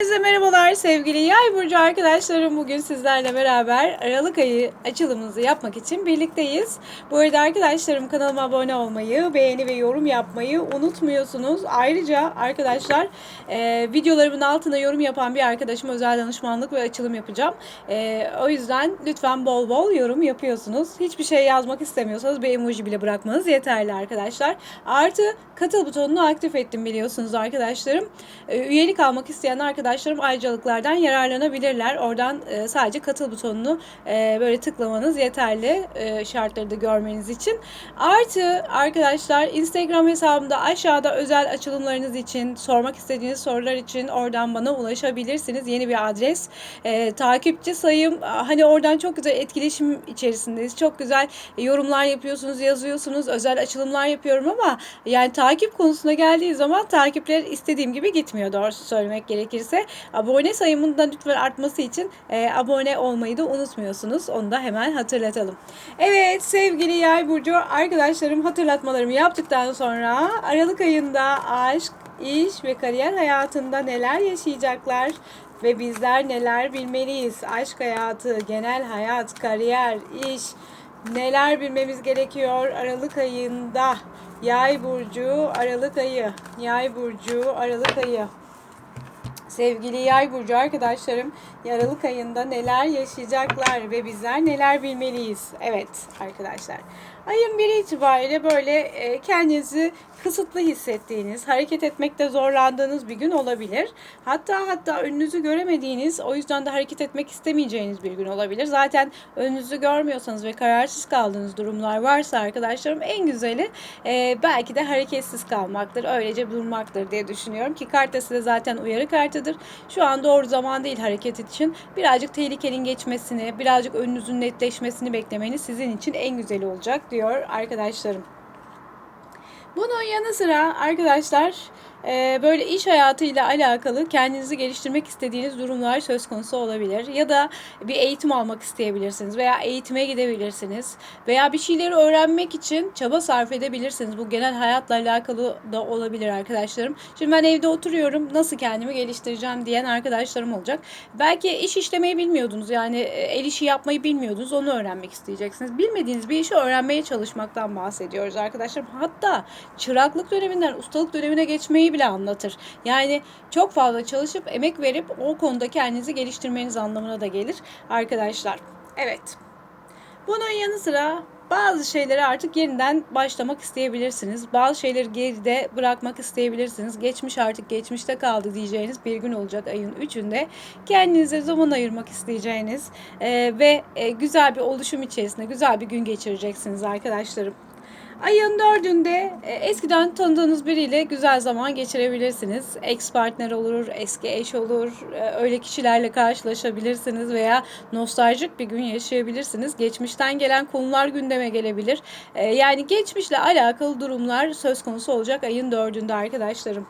Herkese merhabalar sevgili Yay burcu arkadaşlarım. Bugün sizlerle beraber Aralık ayı açılımımızı yapmak için birlikteyiz. Bu arada arkadaşlarım kanalıma abone olmayı, beğeni ve yorum yapmayı unutmuyorsunuz. Ayrıca arkadaşlar e, videolarımın altına yorum yapan bir arkadaşım özel danışmanlık ve açılım yapacağım. E, o yüzden lütfen bol bol yorum yapıyorsunuz. Hiçbir şey yazmak istemiyorsanız bir emoji bile bırakmanız yeterli arkadaşlar. Artı katıl butonunu aktif ettim biliyorsunuz arkadaşlarım. E, üyelik almak isteyen arkadaşlarım ayrıcalıklardan yararlanabilirler. Oradan e, sadece katıl butonunu e, böyle tıklamanız yeterli e, şartları da görmeniz için. Artı arkadaşlar Instagram hesabımda aşağıda özel açılımlarınız için, sormak istediğiniz sorular için oradan bana ulaşabilirsiniz. Yeni bir adres. E, takipçi sayım hani oradan çok güzel etkileşim içerisindeyiz. Çok güzel yorumlar yapıyorsunuz, yazıyorsunuz. Özel açılımlar yapıyorum ama yani takip konusuna geldiği zaman takipler istediğim gibi gitmiyor doğrusu söylemek gerekirse. Abone sayımının da lütfen artması için e, abone olmayı da unutmuyorsunuz. Onu da hemen hatırlatalım. Evet sevgili yay burcu arkadaşlarım hatırlatmalarımı yaptıktan sonra Aralık ayında aşk, iş ve kariyer hayatında neler yaşayacaklar ve bizler neler bilmeliyiz? Aşk hayatı, genel hayat, kariyer, iş neler bilmemiz gerekiyor Aralık ayında? Yay burcu Aralık ayı, Yay burcu Aralık ayı. Sevgili yay burcu arkadaşlarım Aralık ayında neler yaşayacaklar ve bizler neler bilmeliyiz? Evet arkadaşlar. Ayın biri itibariyle böyle e, kendinizi kısıtlı hissettiğiniz, hareket etmekte zorlandığınız bir gün olabilir. Hatta hatta önünüzü göremediğiniz, o yüzden de hareket etmek istemeyeceğiniz bir gün olabilir. Zaten önünüzü görmüyorsanız ve kararsız kaldığınız durumlar varsa arkadaşlarım en güzeli e, belki de hareketsiz kalmaktır. Öylece durmaktır diye düşünüyorum ki kartası da zaten uyarı kartıdır. Şu an doğru zaman değil hareket için. Birazcık tehlikenin geçmesini, birazcık önünüzün netleşmesini beklemeniz sizin için en güzeli olacak diyor arkadaşlarım. Bunun yanı sıra arkadaşlar böyle iş hayatıyla alakalı kendinizi geliştirmek istediğiniz durumlar söz konusu olabilir. Ya da bir eğitim almak isteyebilirsiniz veya eğitime gidebilirsiniz. Veya bir şeyleri öğrenmek için çaba sarf edebilirsiniz. Bu genel hayatla alakalı da olabilir arkadaşlarım. Şimdi ben evde oturuyorum nasıl kendimi geliştireceğim diyen arkadaşlarım olacak. Belki iş işlemeyi bilmiyordunuz yani e, el işi yapmayı bilmiyordunuz onu öğrenmek isteyeceksiniz. Bilmediğiniz bir işi öğrenmeye çalışmaktan bahsediyoruz arkadaşlarım. Hatta çıraklık döneminden ustalık dönemine geçmeyi bile anlatır. Yani çok fazla çalışıp emek verip o konuda kendinizi geliştirmeniz anlamına da gelir arkadaşlar. Evet. Bunun yanı sıra bazı şeyleri artık yeniden başlamak isteyebilirsiniz. Bazı şeyleri geride bırakmak isteyebilirsiniz. Geçmiş artık geçmişte kaldı diyeceğiniz bir gün olacak ayın 3'ünde. Kendinize zaman ayırmak isteyeceğiniz ve güzel bir oluşum içerisinde güzel bir gün geçireceksiniz arkadaşlarım. Ayın dördünde e, eskiden tanıdığınız biriyle güzel zaman geçirebilirsiniz. Ex partner olur, eski eş olur, e, öyle kişilerle karşılaşabilirsiniz veya nostaljik bir gün yaşayabilirsiniz. Geçmişten gelen konular gündeme gelebilir. E, Yani geçmişle alakalı durumlar söz konusu olacak ayın dördünde arkadaşlarım.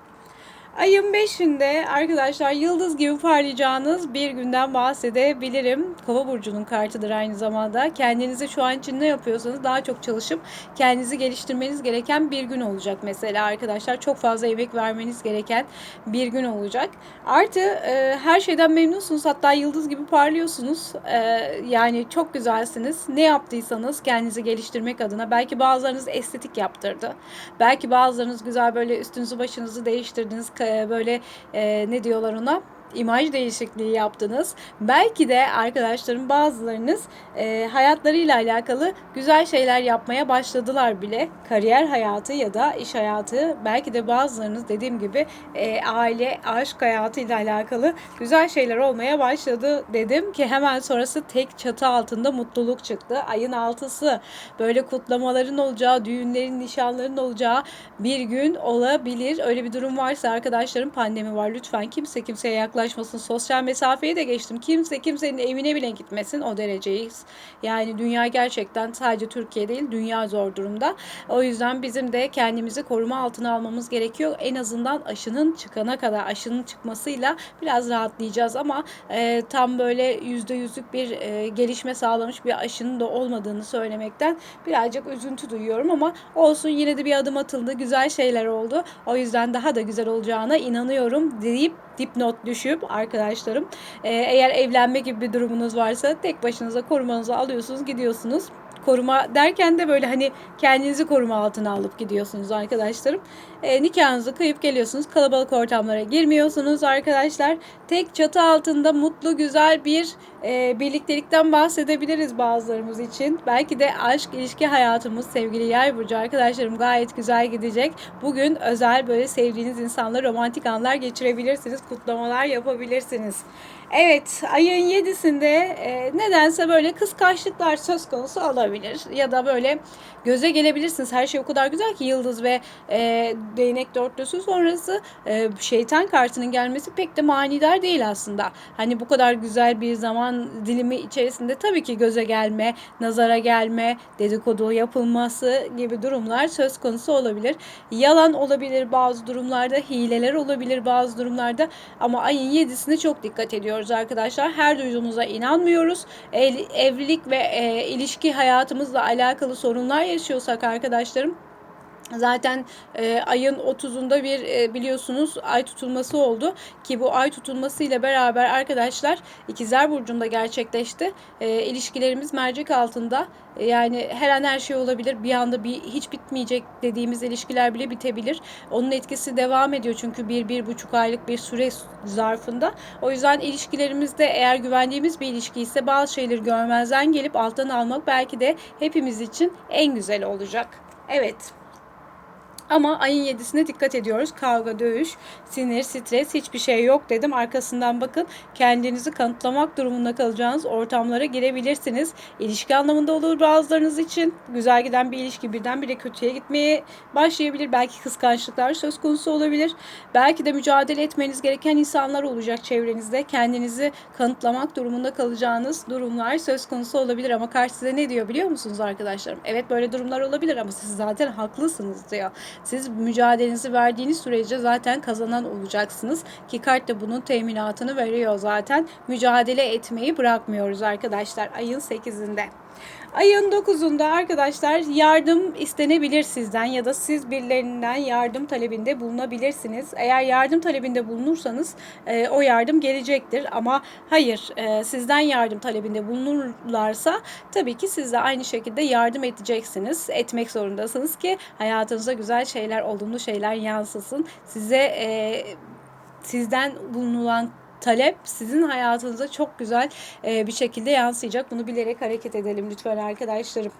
Ayın 5'inde arkadaşlar yıldız gibi parlayacağınız bir günden bahsedebilirim. Kova burcunun kartıdır aynı zamanda. Kendinize şu an için ne yapıyorsanız daha çok çalışıp kendinizi geliştirmeniz gereken bir gün olacak mesela arkadaşlar. Çok fazla emek vermeniz gereken bir gün olacak. Artı e, her şeyden memnunsunuz. Hatta yıldız gibi parlıyorsunuz. E, yani çok güzelsiniz. Ne yaptıysanız kendinizi geliştirmek adına. Belki bazılarınız estetik yaptırdı. Belki bazılarınız güzel böyle üstünüzü başınızı değiştirdiniz böyle ne diyorlar ona imaj değişikliği yaptınız. Belki de arkadaşlarım bazılarınız e, hayatlarıyla alakalı güzel şeyler yapmaya başladılar bile. Kariyer hayatı ya da iş hayatı belki de bazılarınız dediğim gibi e, aile, aşk hayatıyla alakalı güzel şeyler olmaya başladı dedim ki hemen sonrası tek çatı altında mutluluk çıktı. Ayın altısı böyle kutlamaların olacağı, düğünlerin, nişanların olacağı bir gün olabilir. Öyle bir durum varsa arkadaşlarım pandemi var. Lütfen kimse kimseye yaklaşmasın yaklaşmasın. Sosyal mesafeyi de geçtim. Kimse kimsenin evine bile gitmesin. O dereceyiz. Yani dünya gerçekten sadece Türkiye değil dünya zor durumda. O yüzden bizim de kendimizi koruma altına almamız gerekiyor. En azından aşının çıkana kadar aşının çıkmasıyla biraz rahatlayacağız ama e, tam böyle yüzde yüzlük bir e, gelişme sağlamış bir aşının da olmadığını söylemekten birazcık üzüntü duyuyorum ama olsun yine de bir adım atıldı. Güzel şeyler oldu. O yüzden daha da güzel olacağına inanıyorum deyip dipnot düşüp arkadaşlarım e, eğer evlenme gibi bir durumunuz varsa tek başınıza korumanızı alıyorsunuz gidiyorsunuz koruma derken de böyle hani kendinizi koruma altına alıp gidiyorsunuz arkadaşlarım. E, nikahınızı kıyıp geliyorsunuz. Kalabalık ortamlara girmiyorsunuz arkadaşlar. Tek çatı altında mutlu güzel bir e, birliktelikten bahsedebiliriz bazılarımız için. Belki de aşk ilişki hayatımız sevgili yay burcu arkadaşlarım gayet güzel gidecek. Bugün özel böyle sevdiğiniz insanla romantik anlar geçirebilirsiniz. Kutlamalar yapabilirsiniz. Evet ayın 7'sinde e, nedense böyle kıskançlıklar söz konusu olabilir. Ya da böyle göze gelebilirsiniz. Her şey o kadar güzel ki yıldız ve e, değnek dörtlüsü sonrası e, şeytan kartının gelmesi pek de manidar değil aslında. Hani bu kadar güzel bir zaman dilimi içerisinde tabii ki göze gelme, nazara gelme, dedikodu yapılması gibi durumlar söz konusu olabilir. Yalan olabilir bazı durumlarda, hileler olabilir bazı durumlarda ama ayın 7'sine çok dikkat ediyoruz arkadaşlar. Her duyduğumuza inanmıyoruz. Ev, evlilik ve e, ilişki hayatımızla alakalı sorunlar yaşıyorsak arkadaşlarım Zaten e, ayın 30'unda bir e, biliyorsunuz ay tutulması oldu ki bu ay tutulması ile beraber arkadaşlar İkizler Burcu'nda gerçekleşti. E, ilişkilerimiz mercek altında e, yani her an her şey olabilir bir anda bir hiç bitmeyecek dediğimiz ilişkiler bile bitebilir. Onun etkisi devam ediyor çünkü bir, bir buçuk aylık bir süre zarfında. O yüzden ilişkilerimizde eğer güvendiğimiz bir ilişki ise bazı şeyleri görmezden gelip alttan almak belki de hepimiz için en güzel olacak. Evet. Ama ayın 7'sine dikkat ediyoruz. Kavga, dövüş, sinir, stres hiçbir şey yok dedim. Arkasından bakın kendinizi kanıtlamak durumunda kalacağınız ortamlara girebilirsiniz. İlişki anlamında olur bazılarınız için. Güzel giden bir ilişki birdenbire kötüye gitmeye başlayabilir. Belki kıskançlıklar söz konusu olabilir. Belki de mücadele etmeniz gereken insanlar olacak çevrenizde. Kendinizi kanıtlamak durumunda kalacağınız durumlar söz konusu olabilir. Ama karşı size ne diyor biliyor musunuz arkadaşlarım? Evet böyle durumlar olabilir ama siz zaten haklısınız diyor. Siz mücadelenizi verdiğiniz sürece zaten kazanan olacaksınız. Ki kart da bunun teminatını veriyor zaten. Mücadele etmeyi bırakmıyoruz arkadaşlar ayın 8'inde. Ayın 9'unda arkadaşlar yardım istenebilir sizden ya da siz birilerinden yardım talebinde bulunabilirsiniz. Eğer yardım talebinde bulunursanız e, o yardım gelecektir ama hayır e, sizden yardım talebinde bulunurlarsa tabii ki siz de aynı şekilde yardım edeceksiniz. Etmek zorundasınız ki hayatınıza güzel şeyler, olumlu şeyler yansısın. Size e, sizden bulunulan talep sizin hayatınıza çok güzel e, bir şekilde yansıyacak. Bunu bilerek hareket edelim lütfen arkadaşlarım.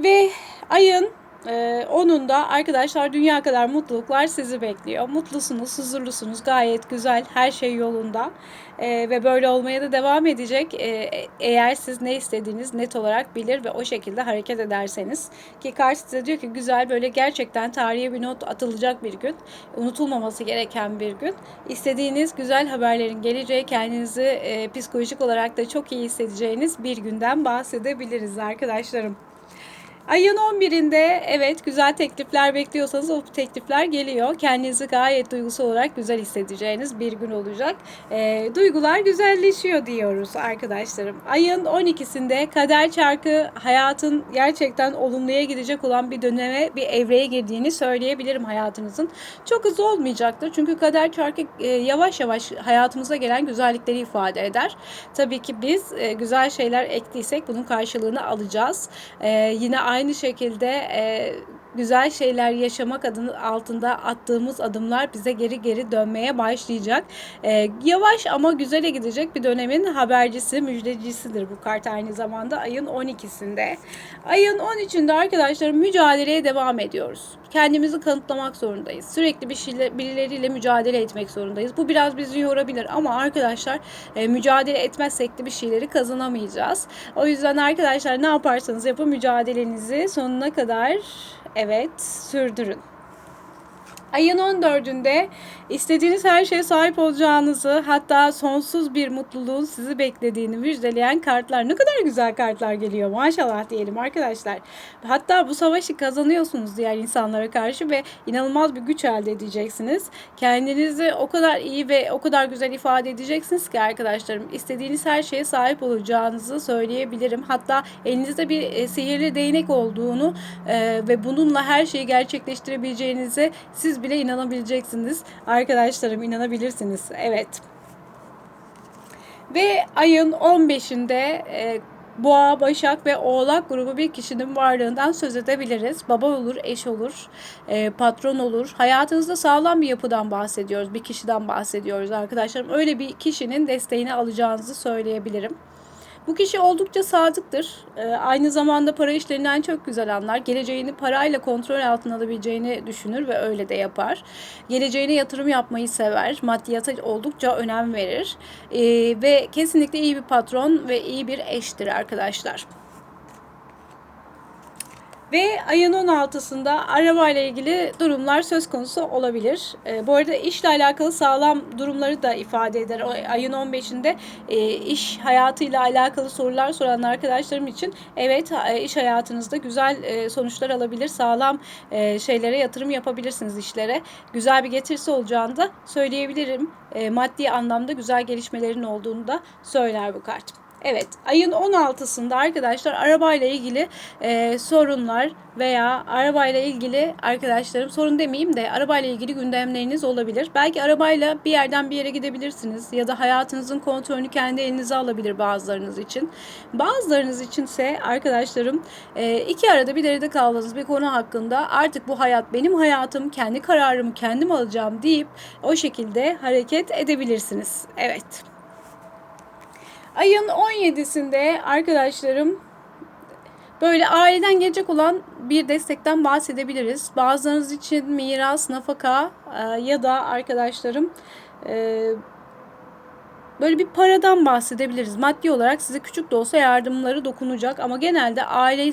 Ve ayın ee, onun da arkadaşlar dünya kadar mutluluklar sizi bekliyor. Mutlusunuz, huzurlusunuz, gayet güzel, her şey yolunda ee, ve böyle olmaya da devam edecek. Ee, eğer siz ne istediğiniz net olarak bilir ve o şekilde hareket ederseniz ki karşı size diyor ki güzel böyle gerçekten tarihe bir not atılacak bir gün, unutulmaması gereken bir gün. İstediğiniz güzel haberlerin geleceği, kendinizi e, psikolojik olarak da çok iyi hissedeceğiniz bir günden bahsedebiliriz arkadaşlarım. Ayın 11'inde evet güzel teklifler bekliyorsanız o teklifler geliyor. Kendinizi gayet duygusal olarak güzel hissedeceğiniz bir gün olacak. E, duygular güzelleşiyor diyoruz arkadaşlarım. Ayın 12'sinde kader çarkı hayatın gerçekten olumluya gidecek olan bir döneme bir evreye girdiğini söyleyebilirim hayatınızın. Çok hızlı olmayacaktır çünkü kader çarkı e, yavaş yavaş hayatımıza gelen güzellikleri ifade eder. Tabii ki biz e, güzel şeyler ektiysek bunun karşılığını alacağız. E, yine aynı şekilde e, güzel şeyler yaşamak adını altında attığımız adımlar bize geri geri dönmeye başlayacak. E, yavaş ama güzele gidecek bir dönemin habercisi, müjdecisidir bu kart aynı zamanda ayın 12'sinde. Ayın 13'ünde arkadaşlar mücadeleye devam ediyoruz. Kendimizi kanıtlamak zorundayız. Sürekli bir şeyle, birileriyle mücadele etmek zorundayız. Bu biraz bizi yorabilir ama arkadaşlar e, mücadele etmezsek de bir şeyleri kazanamayacağız. O yüzden arkadaşlar ne yaparsanız yapın mücadelenizi sonuna kadar evet sürdürün. Ayın 14'ünde istediğiniz her şeye sahip olacağınızı hatta sonsuz bir mutluluğun sizi beklediğini müjdeleyen kartlar. Ne kadar güzel kartlar geliyor maşallah diyelim arkadaşlar. Hatta bu savaşı kazanıyorsunuz diğer insanlara karşı ve inanılmaz bir güç elde edeceksiniz. Kendinizi o kadar iyi ve o kadar güzel ifade edeceksiniz ki arkadaşlarım. istediğiniz her şeye sahip olacağınızı söyleyebilirim. Hatta elinizde bir e, sihirli değnek olduğunu e, ve bununla her şeyi gerçekleştirebileceğinizi siz bile inanabileceksiniz. Arkadaşlarım inanabilirsiniz. Evet. Ve ayın 15'inde e, Boğa, Başak ve Oğlak grubu bir kişinin varlığından söz edebiliriz. Baba olur, eş olur, e, patron olur. Hayatınızda sağlam bir yapıdan bahsediyoruz, bir kişiden bahsediyoruz arkadaşlarım. Öyle bir kişinin desteğini alacağınızı söyleyebilirim. Bu kişi oldukça sadıktır. E, aynı zamanda para işlerinden çok güzel anlar. Geleceğini parayla kontrol altına alabileceğini düşünür ve öyle de yapar. Geleceğine yatırım yapmayı sever. Maddiyata oldukça önem verir. E, ve kesinlikle iyi bir patron ve iyi bir eştir arkadaşlar. Ve ayın 16'sında arabayla ilgili durumlar söz konusu olabilir. E, bu arada işle alakalı sağlam durumları da ifade eder. O, ayın 15'inde e, iş hayatıyla alakalı sorular soran arkadaşlarım için evet e, iş hayatınızda güzel e, sonuçlar alabilir. Sağlam e, şeylere yatırım yapabilirsiniz işlere. Güzel bir getirisi olacağını da söyleyebilirim. E, maddi anlamda güzel gelişmelerin olduğunu da söyler bu kart. Evet ayın 16'sında arkadaşlar arabayla ilgili e, sorunlar veya arabayla ilgili arkadaşlarım sorun demeyeyim de arabayla ilgili gündemleriniz olabilir. Belki arabayla bir yerden bir yere gidebilirsiniz ya da hayatınızın kontrolünü kendi elinize alabilir bazılarınız için. Bazılarınız içinse arkadaşlarım e, iki arada bir derede kaldığınız bir konu hakkında artık bu hayat benim hayatım kendi kararımı kendim alacağım deyip o şekilde hareket edebilirsiniz. Evet. Ayın 17'sinde arkadaşlarım böyle aileden gelecek olan bir destekten bahsedebiliriz. Bazılarınız için miras, nafaka e, ya da arkadaşlarım e, böyle bir paradan bahsedebiliriz. Maddi olarak size küçük de olsa yardımları dokunacak ama genelde aile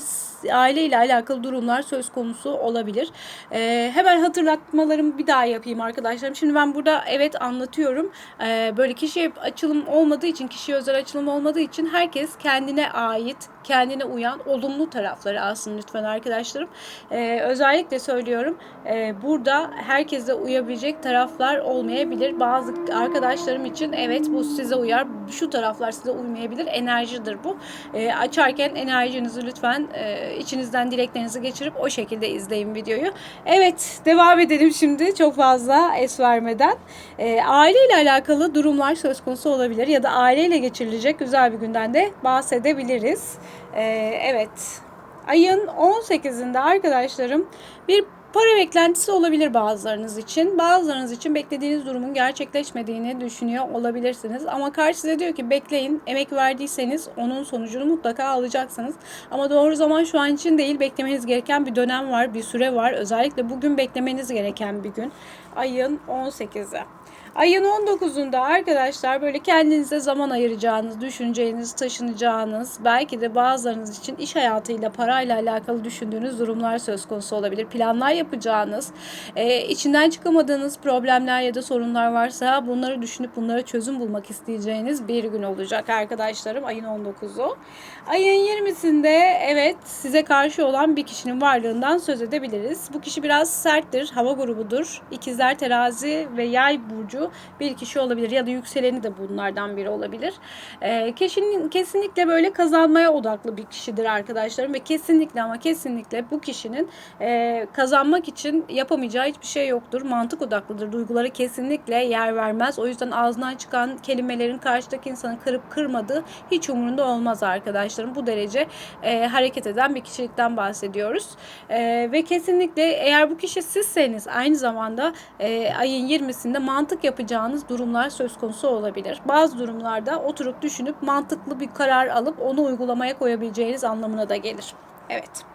aile ile alakalı durumlar söz konusu olabilir. Ee, hemen hatırlatmalarımı bir daha yapayım arkadaşlarım. Şimdi ben burada evet anlatıyorum. Ee, böyle kişiye açılım olmadığı için, kişiye özel açılım olmadığı için herkes kendine ait, kendine uyan olumlu tarafları alsın lütfen arkadaşlarım. Ee, özellikle söylüyorum. E, burada herkese uyabilecek taraflar olmayabilir. Bazı arkadaşlarım için evet bu size uyar. Şu taraflar size uymayabilir. Enerjidir bu. E, açarken enerjinizi lütfen e, içinizden dileklerinizi geçirip o şekilde izleyin videoyu. Evet devam edelim şimdi çok fazla es vermeden. E, aileyle alakalı durumlar söz konusu olabilir ya da aileyle geçirilecek güzel bir günden de bahsedebiliriz. E, evet ayın 18'inde arkadaşlarım bir Para beklentisi olabilir bazılarınız için. Bazılarınız için beklediğiniz durumun gerçekleşmediğini düşünüyor olabilirsiniz. Ama karşı size diyor ki bekleyin. Emek verdiyseniz onun sonucunu mutlaka alacaksınız. Ama doğru zaman şu an için değil. Beklemeniz gereken bir dönem var, bir süre var. Özellikle bugün beklemeniz gereken bir gün. Ayın 18'i. Ayın 19'unda arkadaşlar böyle kendinize zaman ayıracağınız, düşüneceğiniz, taşınacağınız, belki de bazılarınız için iş hayatıyla, parayla alakalı düşündüğünüz durumlar söz konusu olabilir. Planlar yapacağınız, e, içinden çıkamadığınız problemler ya da sorunlar varsa bunları düşünüp bunlara çözüm bulmak isteyeceğiniz bir gün olacak arkadaşlarım ayın 19'u. Ayın 20'sinde evet size karşı olan bir kişinin varlığından söz edebiliriz. Bu kişi biraz serttir, hava grubudur. İkizler, terazi ve yay burcu bir kişi olabilir ya da yükseleni de bunlardan biri olabilir. E, kişinin kesinlikle böyle kazanmaya odaklı bir kişidir arkadaşlarım ve kesinlikle ama kesinlikle bu kişinin e, kazanmak için yapamayacağı hiçbir şey yoktur. Mantık odaklıdır. Duyguları kesinlikle yer vermez. O yüzden ağzından çıkan kelimelerin karşıdaki insanı kırıp kırmadığı hiç umurunda olmaz arkadaşlarım. Bu derece e, hareket eden bir kişilikten bahsediyoruz. E, ve kesinlikle eğer bu kişi sizseniz aynı zamanda e, ayın 20'sinde mantık yapacağınız durumlar söz konusu olabilir. Bazı durumlarda oturup düşünüp mantıklı bir karar alıp onu uygulamaya koyabileceğiniz anlamına da gelir. Evet.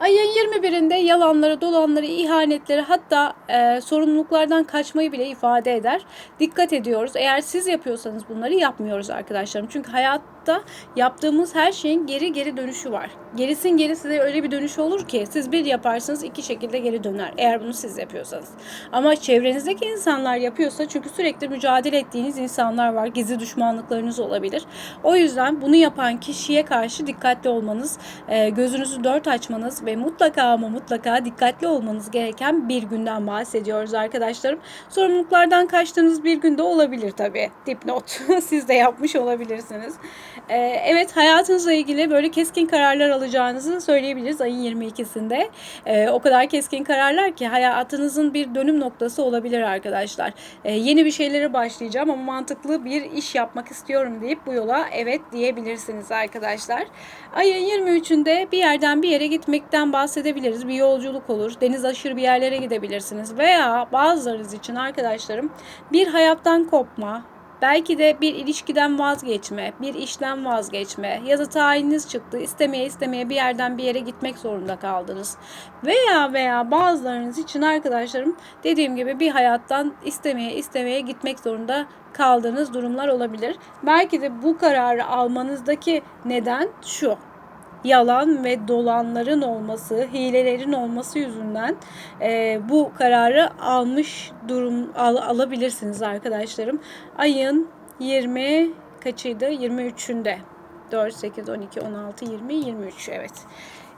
Ayın 21'inde yalanları, dolanları, ihanetleri hatta e, sorumluluklardan kaçmayı bile ifade eder. Dikkat ediyoruz. Eğer siz yapıyorsanız bunları yapmıyoruz arkadaşlarım. Çünkü hayat hayatta yaptığımız her şeyin geri geri dönüşü var. Gerisin geri size öyle bir dönüş olur ki siz bir yaparsınız iki şekilde geri döner. Eğer bunu siz yapıyorsanız. Ama çevrenizdeki insanlar yapıyorsa çünkü sürekli mücadele ettiğiniz insanlar var. Gizli düşmanlıklarınız olabilir. O yüzden bunu yapan kişiye karşı dikkatli olmanız, e, gözünüzü dört açmanız ve mutlaka ama mutlaka dikkatli olmanız gereken bir günden bahsediyoruz arkadaşlarım. Sorumluluklardan kaçtığınız bir günde olabilir tabii. Dipnot. Siz de yapmış olabilirsiniz. Ee, evet hayatınızla ilgili böyle keskin kararlar alacağınızı söyleyebiliriz ayın 22'sinde. Ee, o kadar keskin kararlar ki hayatınızın bir dönüm noktası olabilir arkadaşlar. Ee, yeni bir şeylere başlayacağım ama mantıklı bir iş yapmak istiyorum deyip bu yola evet diyebilirsiniz arkadaşlar. Ayın 23'ünde bir yerden bir yere gitmekten bahsedebiliriz. Bir yolculuk olur. Deniz aşırı bir yerlere gidebilirsiniz. Veya bazılarınız için arkadaşlarım bir hayattan kopma, Belki de bir ilişkiden vazgeçme, bir işten vazgeçme ya da tayininiz çıktı. istemeye istemeye bir yerden bir yere gitmek zorunda kaldınız. Veya veya bazılarınız için arkadaşlarım dediğim gibi bir hayattan istemeye istemeye gitmek zorunda kaldığınız durumlar olabilir. Belki de bu kararı almanızdaki neden şu yalan ve dolanların olması, hilelerin olması yüzünden e, bu kararı almış durum al, alabilirsiniz arkadaşlarım. Ayın 20 kaçıydı? 23'ünde. 4, 8, 12, 16, 20, 23 evet.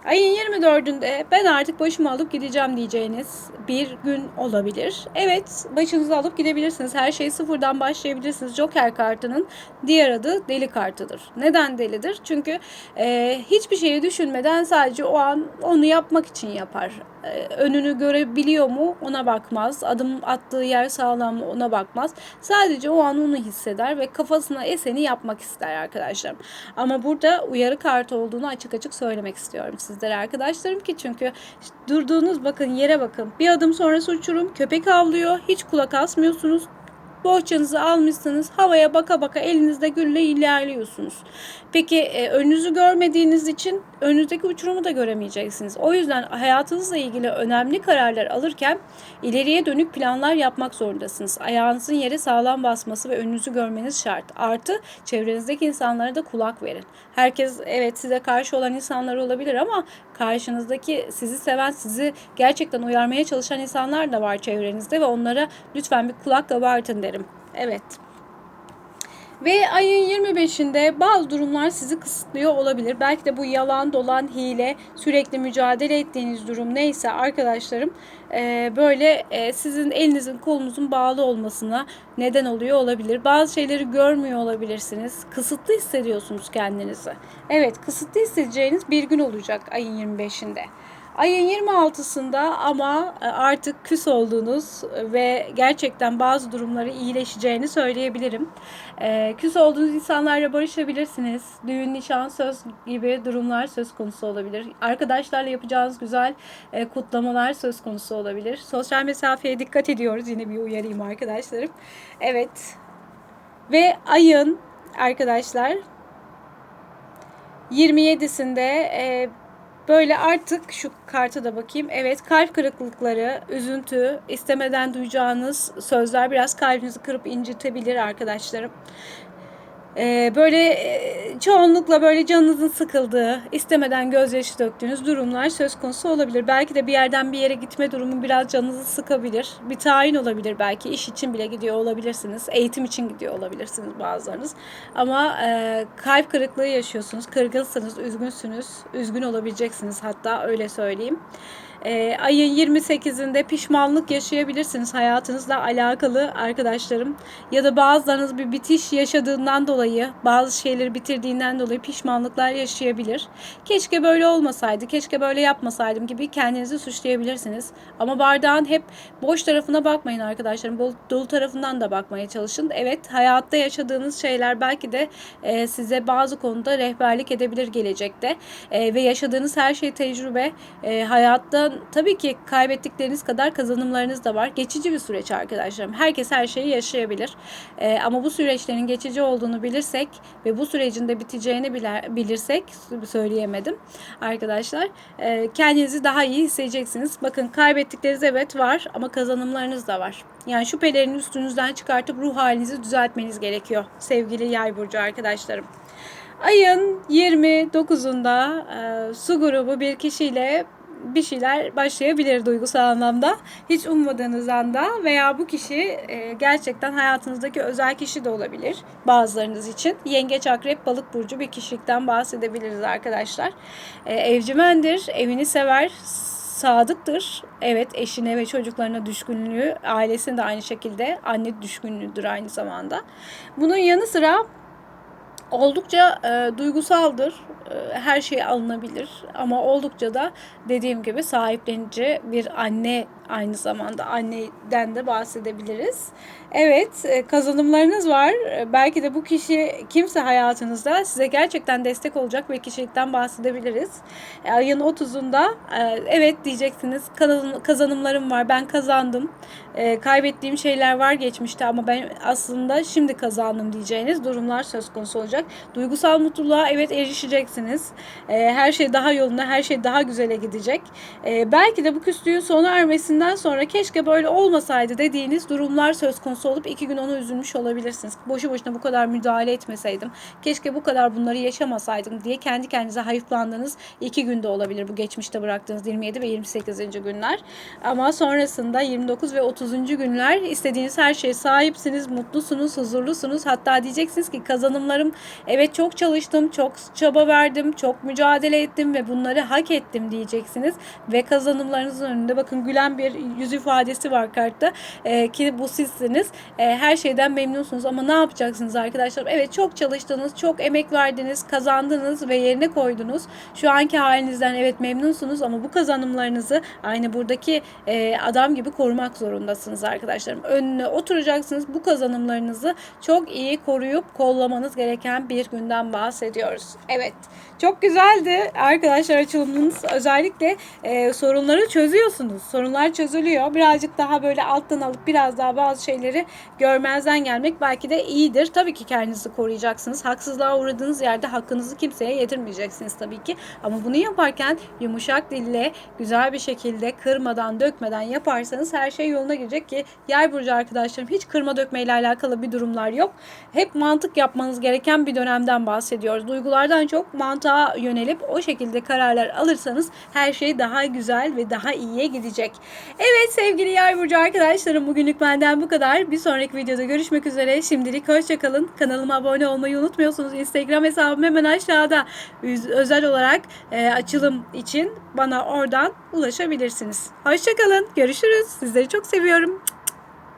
Ayın 24'ünde ben artık başımı alıp gideceğim diyeceğiniz bir gün olabilir. Evet başınızı alıp gidebilirsiniz. Her şeyi sıfırdan başlayabilirsiniz. Joker kartının diğer adı deli kartıdır. Neden delidir? Çünkü e, hiçbir şeyi düşünmeden sadece o an onu yapmak için yapar. E, önünü görebiliyor mu ona bakmaz. Adım attığı yer sağlam mı ona bakmaz. Sadece o an onu hisseder ve kafasına eseni yapmak ister arkadaşlarım. Ama burada uyarı kartı olduğunu açık açık söylemek istiyorum sizlere arkadaşlarım ki çünkü durduğunuz bakın yere bakın. Bir adım sonrası uçurum köpek avlıyor hiç kulak asmıyorsunuz bohçanızı almışsınız havaya baka baka elinizde gülle ilerliyorsunuz. Peki e, önünüzü görmediğiniz için önünüzdeki uçurumu da göremeyeceksiniz. O yüzden hayatınızla ilgili önemli kararlar alırken ileriye dönük planlar yapmak zorundasınız. Ayağınızın yere sağlam basması ve önünüzü görmeniz şart. Artı çevrenizdeki insanlara da kulak verin. Herkes evet size karşı olan insanlar olabilir ama karşınızdaki sizi seven, sizi gerçekten uyarmaya çalışan insanlar da var çevrenizde ve onlara lütfen bir kulak kabartın derim. Evet. Ve ayın 25'inde bazı durumlar sizi kısıtlıyor olabilir. Belki de bu yalan, dolan, hile, sürekli mücadele ettiğiniz durum neyse arkadaşlarım e, böyle e, sizin elinizin kolunuzun bağlı olmasına neden oluyor olabilir. Bazı şeyleri görmüyor olabilirsiniz. Kısıtlı hissediyorsunuz kendinizi. Evet kısıtlı hissedeceğiniz bir gün olacak ayın 25'inde. Ayın 26'sında ama e, artık küs olduğunuz ve gerçekten bazı durumları iyileşeceğini söyleyebilirim. E, küs olduğunuz insanlarla barışabilirsiniz. Düğün, nişan, söz gibi durumlar söz konusu olabilir. Arkadaşlarla yapacağınız güzel e, kutlamalar söz konusu olabilir. Sosyal mesafeye dikkat ediyoruz. Yine bir uyarayım arkadaşlarım. Evet. Ve ayın arkadaşlar 27'sinde e, Böyle artık şu karta da bakayım. Evet kalp kırıklıkları, üzüntü, istemeden duyacağınız sözler biraz kalbinizi kırıp incitebilir arkadaşlarım. Ee, böyle e, çoğunlukla böyle canınızın sıkıldığı, istemeden gözyaşı döktüğünüz durumlar söz konusu olabilir. Belki de bir yerden bir yere gitme durumu biraz canınızı sıkabilir. Bir tayin olabilir belki. iş için bile gidiyor olabilirsiniz. Eğitim için gidiyor olabilirsiniz bazılarınız. Ama e, kalp kırıklığı yaşıyorsunuz. Kırgınsınız, üzgünsünüz. Üzgün olabileceksiniz hatta öyle söyleyeyim. E, ayın 28'inde pişmanlık yaşayabilirsiniz hayatınızla alakalı arkadaşlarım. Ya da bazılarınız bir bitiş yaşadığından dolayı, bazı şeyleri bitirdiğinden dolayı pişmanlıklar yaşayabilir. Keşke böyle olmasaydı, keşke böyle yapmasaydım gibi kendinizi suçlayabilirsiniz. Ama bardağın hep boş tarafına bakmayın arkadaşlarım. Dolu tarafından da bakmaya çalışın. Evet hayatta yaşadığınız şeyler belki de e, size bazı konuda rehberlik edebilir gelecekte. E, ve yaşadığınız her şey tecrübe. E, hayatta tabii ki kaybettikleriniz kadar kazanımlarınız da var. Geçici bir süreç arkadaşlarım. Herkes her şeyi yaşayabilir. E, ama bu süreçlerin geçici olduğunu bilirsek ve bu sürecin de biteceğini biler, bilirsek söyleyemedim arkadaşlar. E, kendinizi daha iyi hissedeceksiniz. Bakın kaybettikleriniz evet var ama kazanımlarınız da var. Yani şüphelerini üstünüzden çıkartıp ruh halinizi düzeltmeniz gerekiyor sevgili yay burcu arkadaşlarım. Ayın 29'unda e, su grubu bir kişiyle bir şeyler başlayabilir duygusal anlamda. Hiç ummadığınız anda veya bu kişi e, gerçekten hayatınızdaki özel kişi de olabilir bazılarınız için. Yengeç, akrep, balık burcu bir kişilikten bahsedebiliriz arkadaşlar. E, evcimendir, evini sever, sadıktır. Evet eşine ve çocuklarına düşkünlüğü, ailesine de aynı şekilde anne düşkünlüğüdür aynı zamanda. Bunun yanı sıra oldukça e, duygusaldır. E, her şey alınabilir ama oldukça da dediğim gibi sahiplenici bir anne aynı zamanda anneden de bahsedebiliriz. Evet e, kazanımlarınız var. E, Belki de bu kişi kimse hayatınızda size gerçekten destek olacak bir kişilikten bahsedebiliriz. E, Ayın 30'unda e, evet diyeceksiniz "Kazanım- kazanımlarım var ben kazandım. Kaybettiğim şeyler var geçmişte ama ben aslında şimdi kazandım diyeceğiniz durumlar söz konusu olacak. Duygusal mutluluğa evet erişeceksiniz. Her şey daha yolunda, her şey daha güzele gidecek. Belki de bu küslüğün sona ermesinden sonra keşke böyle olmasaydı dediğiniz durumlar söz konusu olup iki gün onu üzülmüş olabilirsiniz. Boşu boşuna bu kadar müdahale etmeseydim, keşke bu kadar bunları yaşamasaydım diye kendi kendinize hayıflandığınız iki günde olabilir bu geçmişte bıraktığınız 27 ve 28. günler. Ama sonrasında 29 ve 30. günler istediğiniz her şeye sahipsiniz, mutlusunuz, huzurlusunuz. Hatta diyeceksiniz ki kazanımlarım evet çok çalıştım, çok çaba verdim, çok mücadele ettim ve bunları hak ettim diyeceksiniz. Ve kazanımlarınızın önünde bakın gülen bir yüz ifadesi var kartta Ee, ki bu sizsiniz. Ee, her şeyden memnunsunuz ama ne yapacaksınız arkadaşlar? Evet çok çalıştınız, çok emek verdiniz, kazandınız ve yerine koydunuz. Şu anki halinizden evet memnunsunuz ama bu kazanımlarınızı aynı buradaki e, adam gibi korumak zorundasınız arkadaşlarım. Önüne oturacaksınız. Bu kazanımlarınızı çok iyi koruyup kollamanız gereken bir günden bahsediyoruz. Evet. Çok güzeldi arkadaşlar açılımınız. Özellikle e, sorunları çözüyorsunuz. Sorunlar çözülüyor. Birazcık daha böyle alttan alıp biraz daha bazı şeyleri görmezden gelmek belki de iyidir. Tabii ki kendinizi koruyacaksınız. Haksızlığa uğradığınız yerde hakkınızı kimseye yedirmeyeceksiniz tabii ki. Ama bunu yaparken yumuşak dille güzel bir şekilde kırmadan dökmeden yaparsanız her şey yoluna girecek ki yay burcu arkadaşlarım hiç kırma dökmeyle alakalı bir durumlar yok. Hep mantık yapmanız gereken bir dönemden bahsediyoruz. Duygulardan çok mantığa yönelip o şekilde kararlar alırsanız her şey daha güzel ve daha iyiye gidecek. Evet sevgili yay burcu arkadaşlarım bugünlük benden bu kadar. Bir sonraki videoda görüşmek üzere. Şimdilik hoşçakalın. Kanalıma abone olmayı unutmuyorsunuz. Instagram hesabım hemen aşağıda. Özel olarak e, açılım için bana oradan ulaşabilirsiniz. Hoşçakalın. Görüşürüz. Sizleri çok seviyorum.